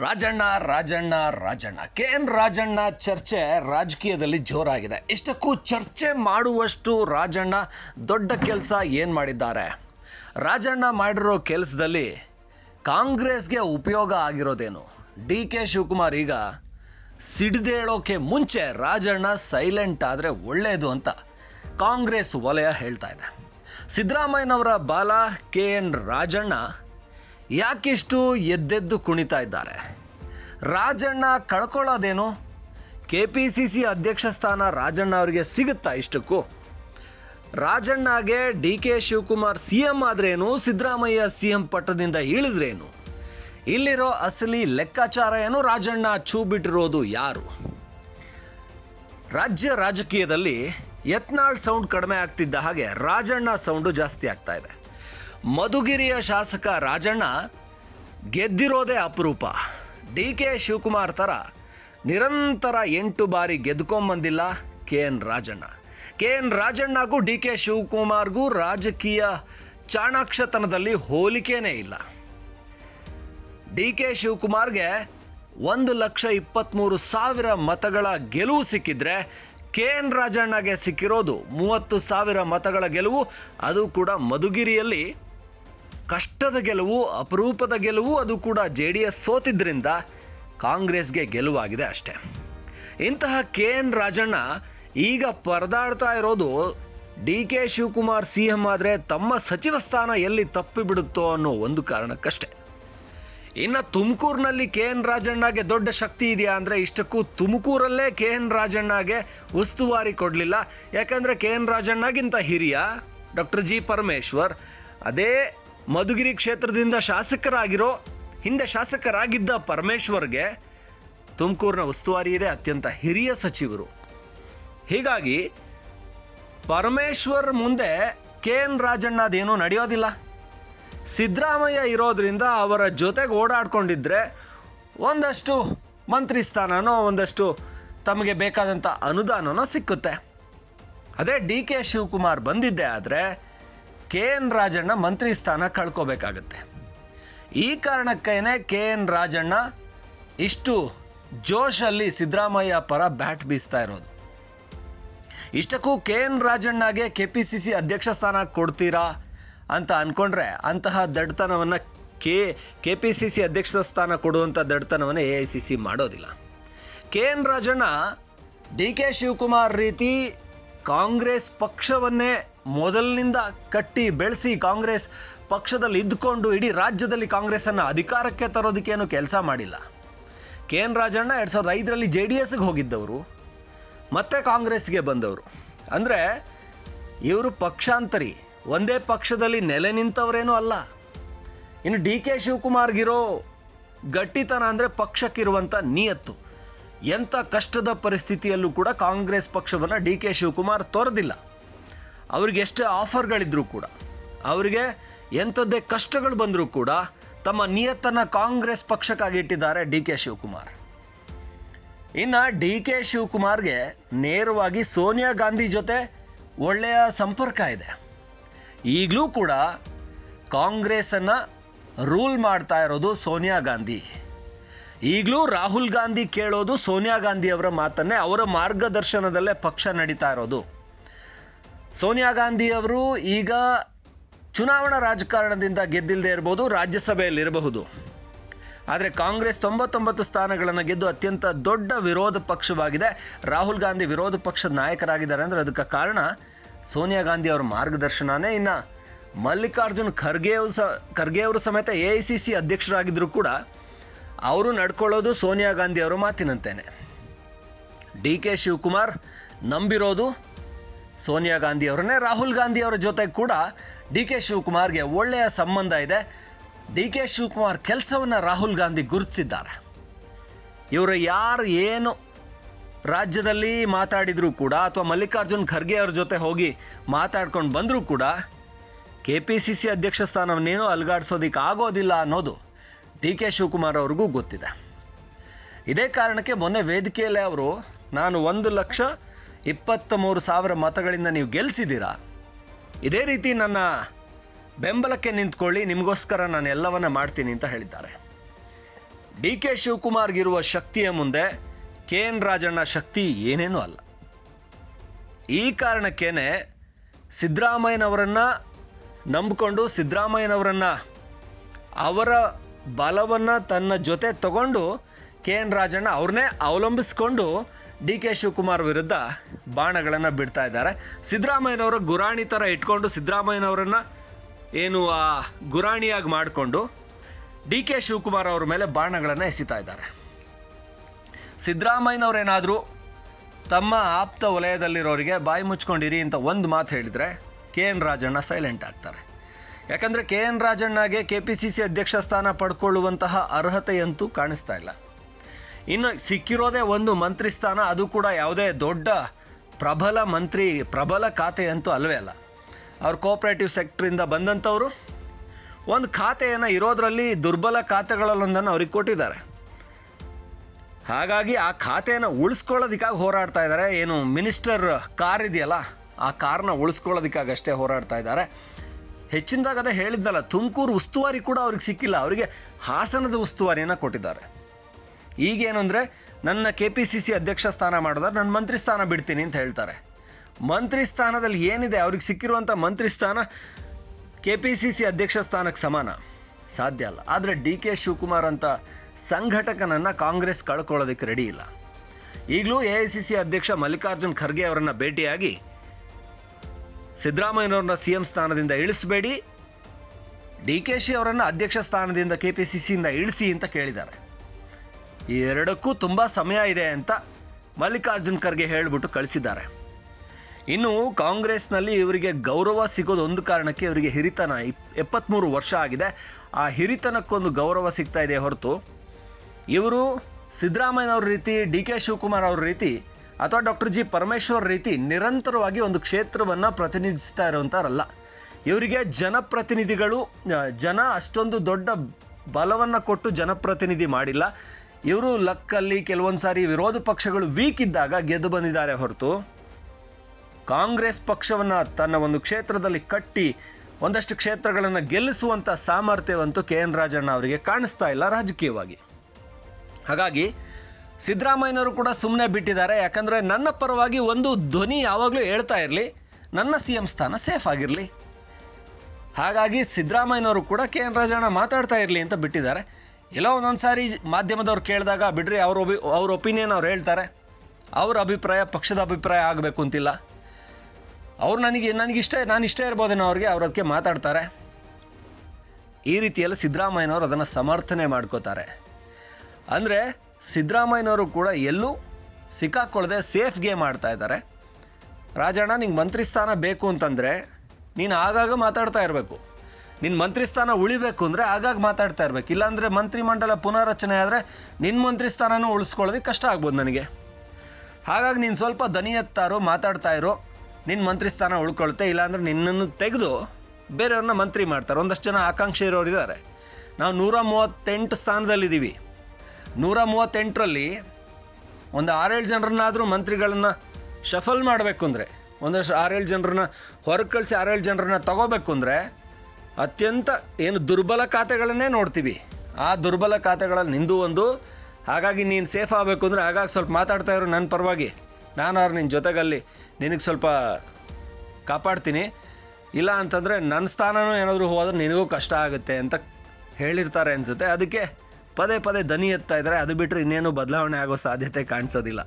Rajanna Rajanna Rajanna. K N Rajanna ಚರ್ಚೆ ರಾಜಕೀಯದಲ್ಲಿ ಜೋರಾಗಿದೆ. ಇಷ್ಟಕ್ಕೂ ಚರ್ಚೆ ಮಾಡುವಷ್ಟು ರಾಜಣ್ಣ ದೊಡ್ಡ ಕೆಲಸ ಏನು ಮಾಡಿದ್ದಾರೆ? ರಾಜಣ್ಣ ಮಾಡಿರೋ ಕೆಲಸದಲ್ಲಿ ಕಾಂಗ್ರೆಸ್ಗೆ ಉಪಯೋಗ ಆಗಿರೋದೇನು? ಡಿ ಕೆ ಶಿವಕುಮಾರ್ ಈಗ ಸಿಡಿದೇಳೋಕೆ ಮುಂಚೆ ರಾಜಣ್ಣ ಸೈಲೆಂಟ್ ಆದರೆ ಒಳ್ಳೆಯದು ಅಂತ ಕಾಂಗ್ರೆಸ್ ವಲಯ ಹೇಳ್ತಾ ಇದೆ. ಸಿದ್ದರಾಮಯ್ಯನವರ ಬಾಲ ಕೆ ಎನ್ ರಾಜಣ್ಣ ಯಾಕಿಷ್ಟು ಎದ್ದೆದ್ದು ಕುಣಿತಾ ಇದ್ದಾರೆ? ರಾಜಣ್ಣ ಕಳ್ಕೊಳ್ಳೋದೇನು? ಕೆ ಪಿ ಸಿ ಸಿ ಅಧ್ಯಕ್ಷ ಸ್ಥಾನ ರಾಜಣ್ಣ ಅವರಿಗೆ ಸಿಗುತ್ತಾ ಇಷ್ಟಕ್ಕೂ? ರಾಜಣ್ಣಗೆ D K Shivakumar C M ಆದ್ರೇನು? ಸಿದ್ದರಾಮಯ್ಯ ಸಿ ಎಂ ಪಟ್ಟದಿಂದ ಇಳಿದ್ರೇನು? ಇಲ್ಲಿರೋ ಅಸಲಿ ಲೆಕ್ಕಾಚಾರ ಏನು ರಾಜಣ್ಣ ಛೂ ಬಿಟ್ಟಿರೋದು ಯಾರು? ರಾಜ್ಯ ರಾಜಕೀಯದಲ್ಲಿ ಯತ್ನಾಳ್ ಸೌಂಡ್ ಕಡಿಮೆ ಆಗ್ತಿದ್ದ ಹಾಗೆ ರಾಜಣ್ಣ ಸೌಂಡು ಜಾಸ್ತಿ ಆಗ್ತಾ ಇದೆ. ಮಧುಗಿರಿಯ ಶಾಸಕ ರಾಜಣ್ಣ ಗೆದ್ದಿರೋದೇ ಅಪರೂಪ. ಡಿ ಕೆ ಶಿವಕುಮಾರ್ ಥರ ನಿರಂತರ ಎಂಟು ಬಾರಿ ಗೆದ್ಕೊಂಬಂದಿಲ್ಲ K N Rajanna. K N ರಾಜಣ್ಣಗೂ D K ಶಿವಕುಮಾರ್ಗೂ ರಾಜಕೀಯ ಚಾಣಾಕ್ಷತನದಲ್ಲಿ ಹೋಲಿಕೆನೇ ಇಲ್ಲ. ಡಿ ಕೆ ಶಿವಕುಮಾರ್ಗೆ ಒಂದು ಲಕ್ಷ ಇಪ್ಪತ್ತ್ಮೂರು ಸಾವಿರ ಮತಗಳ ಗೆಲುವು ಸಿಕ್ಕಿದ್ರೆ ಕೆ ಎನ್ ರಾಜಣ್ಣಗೆ ಸಿಕ್ಕಿರೋದು ಮೂವತ್ತು ಸಾವಿರ ಮತಗಳ ಗೆಲುವು. ಅದು ಕೂಡ ಮಧುಗಿರಿಯಲ್ಲಿ ಕಷ್ಟದ ಗೆಲುವು, ಅಪರೂಪದ ಗೆಲುವು ಅದು ಕೂಡ ಜೆ ಡಿ ಎಸ್ ಸೋತಿದ್ದರಿಂದ ಕಾಂಗ್ರೆಸ್ಗೆ ಗೆಲುವಾಗಿದೆ ಅಷ್ಟೆ. ಇಂತಹ ಕೆ ಎನ್ ರಾಜಣ್ಣ ಈಗ ಪರದಾಡ್ತಾ ಇರೋದು D K Shivakumar C M ಆದರೆ ತಮ್ಮ ಸಚಿವ ಸ್ಥಾನ ಎಲ್ಲಿ ತಪ್ಪಿಬಿಡುತ್ತೋ ಅನ್ನೋ ಒಂದು ಕಾರಣಕ್ಕಷ್ಟೇ. ಇನ್ನು ತುಮಕೂರಿನಲ್ಲಿ ಕೆ ಎನ್ ರಾಜಣ್ಣಗೆ ದೊಡ್ಡ ಶಕ್ತಿ ಇದೆಯಾ ಅಂದರೆ ಇಷ್ಟಕ್ಕೂ ತುಮಕೂರಲ್ಲೇ ಕೆ ಎನ್ ರಾಜಣ್ಣಗೆ ಉಸ್ತುವಾರಿ ಕೊಡಲಿಲ್ಲ. ಯಾಕಂದರೆ ಕೆ ಎನ್ ರಾಜಣ್ಣಗಿಂತ ಹಿರಿಯ ಡಾಕ್ಟರ್ ಜಿ ಪರಮೇಶ್ವರ್, ಅದೇ ಮಧುಗಿರಿ ಕ್ಷೇತ್ರದಿಂದ ಶಾಸಕರಾಗಿರೋ, ಹಿಂದೆ ಶಾಸಕರಾಗಿದ್ದ ಪರಮೇಶ್ವರ್ಗೆ ತುಮಕೂರಿನ ಇದೆ ಅತ್ಯಂತ ಹಿರಿಯ ಸಚಿವರು. ಹೀಗಾಗಿ ಪರಮೇಶ್ವರ್ ಮುಂದೆ ಕೆ ಎನ್ ರಾಜಣ್ಣದೇನೂ ನಡೆಯೋದಿಲ್ಲ. ಸಿದ್ದರಾಮಯ್ಯ ಇರೋದ್ರಿಂದ ಅವರ ಜೊತೆಗೆ ಓಡಾಡ್ಕೊಂಡಿದ್ರೆ ಒಂದಷ್ಟು ಮಂತ್ರಿ ಸ್ಥಾನನೋ, ಒಂದಷ್ಟು ತಮಗೆ ಬೇಕಾದಂಥ ಅನುದಾನನೋ ಸಿಕ್ಕುತ್ತೆ. ಅದೇ ಡಿ ಕೆ ಶಿವಕುಮಾರ್ ಬಂದಿದ್ದೆ ಆದರೆ ಕೆ ಎನ್ ರಾಜಣ್ಣ ಮಂತ್ರಿ ಸ್ಥಾನ ಕಳ್ಕೋಬೇಕಾಗತ್ತೆ. ಈ ಕಾರಣಕ್ಕೇನೆ ಕೆ ಎನ್ ರಾಜಣ್ಣ ಇಷ್ಟು ಜೋಶಲ್ಲಿ ಸಿದ್ದರಾಮಯ್ಯ ಪರ ಬ್ಯಾಟ್ ಬೀಸ್ತಾ ಇರೋದು. ಇಷ್ಟಕ್ಕೂ ಕೆ ಎನ್ ರಾಜಣ್ಣಗೆ ಕೆ ಪಿ ಸಿ ಸಿ ಅಧ್ಯಕ್ಷ ಸ್ಥಾನ ಕೊಡ್ತೀರಾ ಅಂತ ಅಂದ್ಕೊಂಡ್ರೆ ಅಂತಹ ದಡ್ತನವನ್ನು K K P C C ಅಧ್ಯಕ್ಷ ಸ್ಥಾನ ಕೊಡುವಂಥ ದಡ್ತನವನ್ನು ಎ ಐ ಸಿ ಸಿ ಮಾಡೋದಿಲ್ಲ. K N Rajanna D K Shivakumar ರೀತಿ ಕಾಂಗ್ರೆಸ್ ಪಕ್ಷವನ್ನೇ ಮೊದಲಿನಿಂದ ಕಟ್ಟಿ ಬೆಳೆಸಿ ಕಾಂಗ್ರೆಸ್ ಪಕ್ಷದಲ್ಲಿ ಇದ್ದುಕೊಂಡು ಇಡೀ ರಾಜ್ಯದಲ್ಲಿ ಕಾಂಗ್ರೆಸ್ಸನ್ನು ಅಧಿಕಾರಕ್ಕೆ ತರೋದಕ್ಕೇನು ಕೆಲಸ ಮಾಡಿಲ್ಲ. ಕೆ ಎನ್ ರಾಜಣ್ಣ ಎರಡು ಸಾವಿರದ ಐದರಲ್ಲಿ ಜೆ ಡಿ ಎಸ್ಗೆ ಹೋಗಿದ್ದವರು, ಮತ್ತೆ ಕಾಂಗ್ರೆಸ್ಗೆ ಬಂದವರು. ಅಂದರೆ ಇವರು ಪಕ್ಷಾಂತರಿ, ಒಂದೇ ಪಕ್ಷದಲ್ಲಿ ನೆಲೆ ನಿಂತವರೇನೂ ಅಲ್ಲ. ಇನ್ನು ಡಿ ಕೆ ಶಿವಕುಮಾರ್ಗಿರೋ ಗಟ್ಟಿತನ ಅಂದರೆ ಪಕ್ಷಕ್ಕಿರುವಂಥ ನಿಯತ್ತು. ಎಂಥ ಕಷ್ಟದ ಪರಿಸ್ಥಿತಿಯಲ್ಲೂ ಕೂಡ ಕಾಂಗ್ರೆಸ್ ಪಕ್ಷವನ್ನು ಡಿ ಕೆ ಶಿವಕುಮಾರ್ ತೊರೆದಿಲ್ಲ. ಅವ್ರಿಗೆ ಎಷ್ಟೇ ಆಫರ್ಗಳಿದ್ರೂ ಕೂಡ, ಅವರಿಗೆ ಎಂಥದ್ದೇ ಕಷ್ಟಗಳು ಬಂದರೂ ಕೂಡ ತಮ್ಮ ನಿಯತ್ತನ್ನು ಕಾಂಗ್ರೆಸ್ ಪಕ್ಷಕ್ಕಾಗಿ ಇಟ್ಟಿದ್ದಾರೆ ಡಿ ಕೆ ಶಿವಕುಮಾರ್. ಇನ್ನು ಡಿ ಕೆ ಶಿವಕುಮಾರ್ಗೆ ನೇರವಾಗಿ ಸೋನಿಯಾ ಗಾಂಧಿ ಜೊತೆ ಒಳ್ಳೆಯ ಸಂಪರ್ಕ ಇದೆ. ಈಗಲೂ ಕೂಡ ಕಾಂಗ್ರೆಸ್ಸನ್ನು ರೂಲ್ ಮಾಡ್ತಾ ಇರೋದು ಸೋನಿಯಾ ಗಾಂಧಿ. ಈಗಲೂ ರಾಹುಲ್ ಗಾಂಧಿ ಕೇಳೋದು ಸೋನಿಯಾ ಗಾಂಧಿ ಅವರ ಮಾತನ್ನೇ, ಅವರ ಮಾರ್ಗದರ್ಶನದಲ್ಲೇ ಪಕ್ಷ ನಡೀತಾ ಇರೋದು. ಸೋನಿಯಾ ಗಾಂಧಿ ಅವರು ಈಗ ಚುನಾವಣಾ ರಾಜಕಾರಣದಿಂದ ಗೆದ್ದಿಲ್ಲದೆ ಇರಬಹುದು ರಾಜ್ಯಸಭೆಯಲ್ಲಿ ಇರಬಹುದು. ಆದರೆ ಕಾಂಗ್ರೆಸ್ ತೊಂಬತ್ತೊಂಬತ್ತು ಸ್ಥಾನಗಳನ್ನು ಗೆದ್ದು ಅತ್ಯಂತ ದೊಡ್ಡ ವಿರೋಧ ಪಕ್ಷವಾಗಿದೆ. ರಾಹುಲ್ ಗಾಂಧಿ ವಿರೋಧ ಪಕ್ಷದ ನಾಯಕರಾಗಿದ್ದಾರೆ ಅಂದರೆ ಅದಕ್ಕೆ ಕಾರಣ ಸೋನಿಯಾ ಗಾಂಧಿ ಅವರ ಮಾರ್ಗದರ್ಶನವೇ ಇನ್ನು. ಮಲ್ಲಿಕಾರ್ಜುನ್ ಖರ್ಗೆ ಸ, ಖರ್ಗೆ ಅವರು ಸಮೇತ ಎ ಐ ಸಿ ಸಿ ಅಧ್ಯಕ್ಷರಾಗಿದ್ದರೂ ಕೂಡ ಅವರು ನಡ್ಕೊಳ್ಳೋದು ಸೋನಿಯಾ ಗಾಂಧಿ ಅವರ ಮಾತಿನಂತೇನೆ. ಡಿ ಕೆ ಶಿವಕುಮಾರ್ ನಂಬಿರೋದು ಸೋನಿಯಾ ಗಾಂಧಿ ಅವರನ್ನೇ ರಾಹುಲ್ ಗಾಂಧಿ ಅವರ ಜೊತೆ ಕೂಡ ಡಿ ಕೆ ಶಿವಕುಮಾರ್ಗೆ ಒಳ್ಳೆಯ ಸಂಬಂಧ ಇದೆ. ಡಿ ಕೆ ಶಿವಕುಮಾರ್ ಕೆಲಸವನ್ನು ರಾಹುಲ್ ಗಾಂಧಿ ಗುರುತಿಸಿದ್ದಾರೆ. ಇವರು ಯಾರು ಏನು ರಾಜ್ಯದಲ್ಲಿ ಮಾತಾಡಿದರೂ ಕೂಡ ಅಥವಾ ಮಲ್ಲಿಕಾರ್ಜುನ್ ಖರ್ಗೆ ಅವ್ರ ಜೊತೆ ಹೋಗಿ ಮಾತಾಡ್ಕೊಂಡು ಬಂದರೂ ಕೂಡ ಕೆ ಪಿ ಸಿ ಸಿ ಅಧ್ಯಕ್ಷ ಸ್ಥಾನವನ್ನೇನು ಅಲುಗಾಡಿಸೋದಕ್ಕೆ ಆಗೋದಿಲ್ಲ ಅನ್ನೋದು ಡಿ ಕೆ ಶಿವಕುಮಾರ್ ಅವ್ರಿಗೂ ಗೊತ್ತಿದೆ. ಇದೇ ಕಾರಣಕ್ಕೆ ಮೊನ್ನೆ ವೇದಿಕೆಯಲ್ಲೇ ಅವರು, ನಾನು ಒಂದು ಲಕ್ಷ ಇಪ್ಪತ್ತ ಮೂರು ಸಾವಿರ ಮತಗಳಿಂದ ನೀವು ಗೆಲ್ಲಿಸಿದ್ದೀರಾ ಇದೇ ರೀತಿ ನನ್ನ ಬೆಂಬಲಕ್ಕೆ ನಿಂತ್ಕೊಳ್ಳಿ, ನಿಮಗೋಸ್ಕರ ನಾನು ಎಲ್ಲವನ್ನ ಮಾಡ್ತೀನಿ ಅಂತ ಹೇಳಿದ್ದಾರೆ. ಡಿ ಕೆ ಶಿವಕುಮಾರ್ಗಿರುವ ಶಕ್ತಿಯ ಮುಂದೆ ಕೆ ಎನ್ ರಾಜಣ್ಣ ಶಕ್ತಿ ಏನೇನೂ ಅಲ್ಲ. ಈ ಕಾರಣಕ್ಕೇನೆ ಸಿದ್ದರಾಮಯ್ಯನವರನ್ನು ನಂಬಿಕೊಂಡು ಸಿದ್ದರಾಮಯ್ಯನವರನ್ನು ಅವರ ಬಲವನ್ನು ತನ್ನ ಜೊತೆ ತಗೊಂಡು ಕೆ ಎನ್ ರಾಜಣ್ಣ ಅವ್ರನ್ನೇ ಅವಲಂಬಿಸ್ಕೊಂಡು ಡಿ ಕೆ ಶಿವಕುಮಾರ್ ವಿರುದ್ಧ ಬಾಣಗಳನ್ನು ಬಿಡ್ತಾ ಇದ್ದಾರೆ. ಸಿದ್ದರಾಮಯ್ಯನವರು ಗುರಾಣಿ ಥರ ಇಟ್ಕೊಂಡು ಸಿದ್ದರಾಮಯ್ಯನವರನ್ನು ಏನು, ಆ, ಗುರಾಣಿಯಾಗಿ ಮಾಡಿಕೊಂಡು ಡಿ ಕೆ ಶಿವಕುಮಾರ್ ಅವ್ರ ಮೇಲೆ ಬಾಣಗಳನ್ನು ಎಸಿತಾ ಇದ್ದಾರೆ. ಸಿದ್ದರಾಮಯ್ಯನವರೇನಾದರೂ ತಮ್ಮ ಆಪ್ತ ವಲಯದಲ್ಲಿರೋರಿಗೆ ಬಾಯಿ ಮುಚ್ಕೊಂಡಿರಿ ಅಂತ ಒಂದು ಮಾತು ಹೇಳಿದರೆ ಕೆ ಎನ್ ರಾಜಣ್ಣ ಸೈಲೆಂಟ್ ಆಗ್ತಾರೆ. ಯಾಕಂದರೆ ಕೆ ಎನ್ ರಾಜಣ್ಣಗೆ ಕೆ ಪಿ ಸಿ ಸಿ ಅಧ್ಯಕ್ಷ ಸ್ಥಾನ ಪಡ್ಕೊಳ್ಳುವಂತಹ ಅರ್ಹತೆಯಂತೂ ಕಾಣಿಸ್ತಾ ಇಲ್ಲ. ಇನ್ನು ಸಿಕ್ಕಿರೋದೇ ಒಂದು ಮಂತ್ರಿ ಸ್ಥಾನ ಅದು ಕೂಡ ಯಾವುದೇ ದೊಡ್ಡ ಪ್ರಬಲ ಮಂತ್ರಿ, ಪ್ರಬಲ ಖಾತೆ ಅಂತೂ ಅಲ್ವೇ ಅಲ್ಲ. ಅವ್ರು ಕೋಆಪ್ರೇಟಿವ್ ಸೆಕ್ಟ್ರಿಂದ ಬಂದಂಥವರು, ಒಂದು ಖಾತೆಯನ್ನು ಇರೋದರಲ್ಲಿ ದುರ್ಬಲ ಖಾತೆಗಳಲ್ಲೊಂದನ್ನು ಅವ್ರಿಗೆ ಕೊಟ್ಟಿದ್ದಾರೆ. ಹಾಗಾಗಿ ಆ ಖಾತೆಯನ್ನು ಉಳಿಸ್ಕೊಳ್ಳೋದಕ್ಕಾಗಿ ಹೋರಾಡ್ತಾ ಇದ್ದಾರೆ. ಏನು ಮಿನಿಸ್ಟರ್ ಕಾರ್ ಇದೆಯಲ್ಲ, ಆ ಕಾರ್ನ ಉಳಿಸ್ಕೊಳ್ಳೋದಕ್ಕಾಗಷ್ಟೇ ಹೋರಾಡ್ತಾ ಇದ್ದಾರೆ. ಹೆಚ್ಚಿನದಾಗ ಅದೇ ಹೇಳಿದ್ನಲ್ಲ ತುಮಕೂರು ಉಸ್ತುವಾರಿ ಕೂಡ ಅವ್ರಿಗೆ ಸಿಕ್ಕಿಲ್ಲ. ಅವರಿಗೆ ಹಾಸನದ ಉಸ್ತುವಾರಿಯನ್ನು ಕೊಟ್ಟಿದ್ದಾರೆ. ಈಗೇನಂದರೆ ನನ್ನ ಕೆ ಪಿ ಸಿ ಸಿ ಅಧ್ಯಕ್ಷ ಸ್ಥಾನ ಮಾಡಿದ್ರೆ ನನ್ನ ಮಂತ್ರಿ ಸ್ಥಾನ ಬಿಡ್ತೀನಿ ಅಂತ ಹೇಳ್ತಾರೆ. ಮಂತ್ರಿ ಸ್ಥಾನದಲ್ಲಿ ಏನಿದೆ, ಅವ್ರಿಗೆ ಸಿಕ್ಕಿರುವಂಥ ಮಂತ್ರಿ ಸ್ಥಾನ ಕೆ ಪಿ ಸಿ ಸಿ ಅಧ್ಯಕ್ಷ ಸ್ಥಾನಕ್ಕೆ ಸಮಾನ? ಸಾಧ್ಯ ಅಲ್ಲ. ಆದರೆ ಡಿ ಕೆ ಶಿವಕುಮಾರ್ ಅಂತ ಸಂಘಟಕನನ್ನು ಕಾಂಗ್ರೆಸ್ ಕಳ್ಕೊಳ್ಳೋದಕ್ಕೆ ರೆಡಿ ಇಲ್ಲ. ಈಗಲೂ ಎ ಐ ಸಿ ಸಿ ಅಧ್ಯಕ್ಷ ಮಲ್ಲಿಕಾರ್ಜುನ್ ಖರ್ಗೆ ಅವರನ್ನು ಭೇಟಿಯಾಗಿ ಸಿದ್ದರಾಮಯ್ಯನವ್ರನ್ನ ಸಿ ಎಂ ಸ್ಥಾನದಿಂದ ಇಳಿಸಬೇಡಿ, ಡಿ ಕೆ ಶಿ ಅವರನ್ನು ಅಧ್ಯಕ್ಷ ಸ್ಥಾನದಿಂದ ಕೆ ಪಿ ಸಿ ಸಿಯಿಂದ ಇಳಿಸಿ ಅಂತ ಕೇಳಿದ್ದಾರೆ. ಎರಡಕ್ಕೂ ತುಂಬ ಸಮಯ ಇದೆ ಅಂತ ಮಲ್ಲಿಕಾರ್ಜುನ್ ಖರ್ಗೆ ಹೇಳಿಬಿಟ್ಟು ಕಳಿಸಿದ್ದಾರೆ. ಇನ್ನು ಕಾಂಗ್ರೆಸ್ನಲ್ಲಿ ಇವರಿಗೆ ಗೌರವ ಸಿಗೋದು ಒಂದು ಕಾರಣಕ್ಕೆ ಇವರಿಗೆ ಹಿರಿತನ ಇಪ್ ಎಪ್ಪತ್ತ್ಮೂರು ವರ್ಷ ಆಗಿದೆ. ಆ ಹಿರಿತನಕ್ಕೊಂದು ಗೌರವ ಸಿಗ್ತಾ ಇದೆ ಹೊರತು ಇವರು ಸಿದ್ದರಾಮಯ್ಯನವ್ರ ರೀತಿ ಡಿ ಕೆ ಶಿವಕುಮಾರ್ ಅವ್ರ ರೀತಿ ಅಥವಾ ಡಾಕ್ಟರ್ ಜಿ. ಪರಮೇಶ್ವರ್ ರೀತಿ ನಿರಂತರವಾಗಿ ಒಂದು ಕ್ಷೇತ್ರವನ್ನು ಪ್ರತಿನಿಧಿಸ್ತಾ ಇರುವಂಥವ್ರಲ್ಲ ಇವರಿಗೆ ಜನಪ್ರತಿನಿಧಿಗಳು, ಜನ ಅಷ್ಟೊಂದು ದೊಡ್ಡ ಬಲವನ್ನು ಕೊಟ್ಟು ಜನಪ್ರತಿನಿಧಿ ಮಾಡಿಲ್ಲ. ಇವರು ಲಕ್ಕಲ್ಲಿ ಕೆಲವೊಂದು ಸಾರಿ ವಿರೋಧ ಪಕ್ಷಗಳು ವೀಕ್ ಇದ್ದಾಗ ಗೆದ್ದು ಬಂದಿದ್ದಾರೆ ಹೊರತು. ಕಾಂಗ್ರೆಸ್ ಪಕ್ಷವನ್ನು ತನ್ನ ಒಂದು ಕ್ಷೇತ್ರದಲ್ಲಿ ಕಟ್ಟಿ ಒಂದಷ್ಟು ಕ್ಷೇತ್ರಗಳನ್ನು ಗೆಲ್ಲಿಸುವಂಥ ಸಾಮರ್ಥ್ಯವಂತೂ ಕೆ ಎನ್ ರಾಜಣ್ಣ ಅವರಿಗೆ ಕಾಣಿಸ್ತಾ ಇಲ್ಲ ರಾಜಕೀಯವಾಗಿ. ಹಾಗಾಗಿ ಸಿದ್ದರಾಮಯ್ಯನವರು ಕೂಡ ಸುಮ್ಮನೆ ಬಿಟ್ಟಿದ್ದಾರೆ. ಯಾಕಂದರೆ ನನ್ನ ಪರವಾಗಿ ಒಂದು ಧ್ವನಿ ಯಾವಾಗಲೂ ಹೇಳ್ತಾ ಇರಲಿ, ನನ್ನ ಸಿ ಎಂ ಸ್ಥಾನ ಸೇಫ್ ಆಗಿರಲಿ. ಹಾಗಾಗಿ ಸಿದ್ದರಾಮಯ್ಯನವರು ಕೂಡ ಕೆ ಎನ್ ರಾಜಣ್ಣ ಮಾತಾಡ್ತಾ ಇರಲಿ ಅಂತ ಬಿಟ್ಟಿದ್ದಾರೆ. ಎಲ್ಲೋ ಒಂದೊಂದು ಸಾರಿ ಮಾಧ್ಯಮದವ್ರು ಕೇಳಿದಾಗ, ಬಿಡ್ರಿ ಅವ್ರ ಒಬಿ, ಅವ್ರ ಒಪಿನಿಯನ್ ಅವ್ರು ಹೇಳ್ತಾರೆ. ಅವ್ರ ಅಭಿಪ್ರಾಯ ಪಕ್ಷದ ಅಭಿಪ್ರಾಯ ಆಗಬೇಕು ಅಂತಿಲ್ಲ. ಅವ್ರು ನನಗೆ, ನನಗಿಷ್ಟ ನಾನು ಇಷ್ಟ ಇರ್ಬೋದೇನೋ ಅವ್ರಿಗೆ, ಅವ್ರು ಅದಕ್ಕೆ ಮಾತಾಡ್ತಾರೆ. ಈ ರೀತಿಯಲ್ಲಿ ಸಿದ್ದರಾಮಯ್ಯನವರು ಅದನ್ನು ಸಮರ್ಥನೆ ಮಾಡ್ಕೋತಾರೆ. ಅಂದರೆ, ಸಿದ್ದರಾಮಯ್ಯನವರು ಕೂಡ ಎಲ್ಲೂ ಸಿಕ್ಕಾಕೊಳ್ಳದೆ ಸೇಫ್ ಗೇಮ್ ಆಡ್ತಾ ಇದ್ದಾರೆ. ರಾಜಣ್ಣ, ನಿಂಗೆ ಮಂತ್ರಿ ಸ್ಥಾನ ಬೇಕು ಅಂತಂದರೆ, ನೀನು ಆಗಾಗ ಮಾತಾಡ್ತಾ ಇರಬೇಕು. ನಿನ್ನ ಮಂತ್ರಿ ಸ್ಥಾನ ಉಳಿಬೇಕು ಅಂದರೆ ಆಗಾಗ ಮಾತಾಡ್ತಾ ಇರಬೇಕು. ಇಲ್ಲಾಂದರೆ ಮಂತ್ರಿಮಂಡಲ ಪುನಾರಚನೆ ಆದರೆ ನಿನ್ನ ಮಂತ್ರಿ ಸ್ಥಾನನೂ ಉಳಿಸ್ಕೊಳ್ಳೋದಕ್ಕೆ ಕಷ್ಟ ಆಗ್ಬೋದು ನನಗೆ. ಹಾಗಾಗಿ ನೀನು ಸ್ವಲ್ಪ ದನಿ ಎತ್ತಾರೋ, ಮಾತಾಡ್ತಾ ಇರೋ. ನಿನ್ನ ಮಂತ್ರಿ ಸ್ಥಾನ ಉಳ್ಕೊಳುತ್ತೆ, ಇಲ್ಲಾಂದರೆ ನಿನ್ನನ್ನು ತೆಗೆದು ಬೇರೆಯವ್ರನ್ನ ಮಂತ್ರಿ ಮಾಡ್ತಾರೆ. ಒಂದಷ್ಟು ಜನ ಆಕಾಂಕ್ಷೆ ಇರೋರು ಇದ್ದಾರೆ ನಾವು ನೂರ ಮೂವತ್ತೆಂಟು ಸ್ಥಾನದಲ್ಲಿದ್ದೀವಿ. ನೂರ ಮೂವತ್ತೆಂಟರಲ್ಲಿ ಒಂದು ಆರೇಳು ಜನರನ್ನಾದರೂ ಮಂತ್ರಿಗಳನ್ನು ಶಫಲ್ ಮಾಡಬೇಕು ಅಂದರೆ, ಒಂದಷ್ಟು ಆರೇಳು ಜನರನ್ನ ಹೊರಗೆ ಕಳಿಸಿ ಆರೇಳು ಜನರನ್ನ ತಗೋಬೇಕು ಅಂದರೆ ಅತ್ಯಂತ ಏನು ದುರ್ಬಲ ಖಾತೆಗಳನ್ನೇ ನೋಡ್ತೀವಿ. ಆ ದುರ್ಬಲ ಖಾತೆಗಳಲ್ಲಿ ನಿಂದು ಒಂದು. ಹಾಗಾಗಿ ನೀನು ಸೇಫ್ ಆಗಬೇಕು ಅಂದರೆ ಹಾಗಾಗಿ ಸ್ವಲ್ಪ ಮಾತಾಡ್ತಾ ಇರೋ ನನ್ನ ಪರವಾಗಿ. ನಾನು ಅವ್ರು ನಿನ್ನ ಜೊತೆಗಲ್ಲಿ ನಿನಗೆ ಸ್ವಲ್ಪ ಕಾಪಾಡ್ತೀನಿ. ಇಲ್ಲ ಅಂತಂದರೆ ನನ್ನ ಸ್ಥಾನನೂ ಏನಾದರೂ ಹೋದ್ರೆ ನಿನಗೂ ಕಷ್ಟ ಆಗುತ್ತೆ ಅಂತ ಹೇಳಿರ್ತಾರೆ ಅನಿಸುತ್ತೆ. ಅದಕ್ಕೆ ಪದೇ ಪದೇ ದನಿ ಎತ್ತಾ ಇದ್ದಾರೆ ಅದು ಬಿಟ್ಟರೆ ಇನ್ನೇನು ಬದಲಾವಣೆ ಆಗೋ ಸಾಧ್ಯತೆ ಕಾಣಿಸೋದಿಲ್ಲ.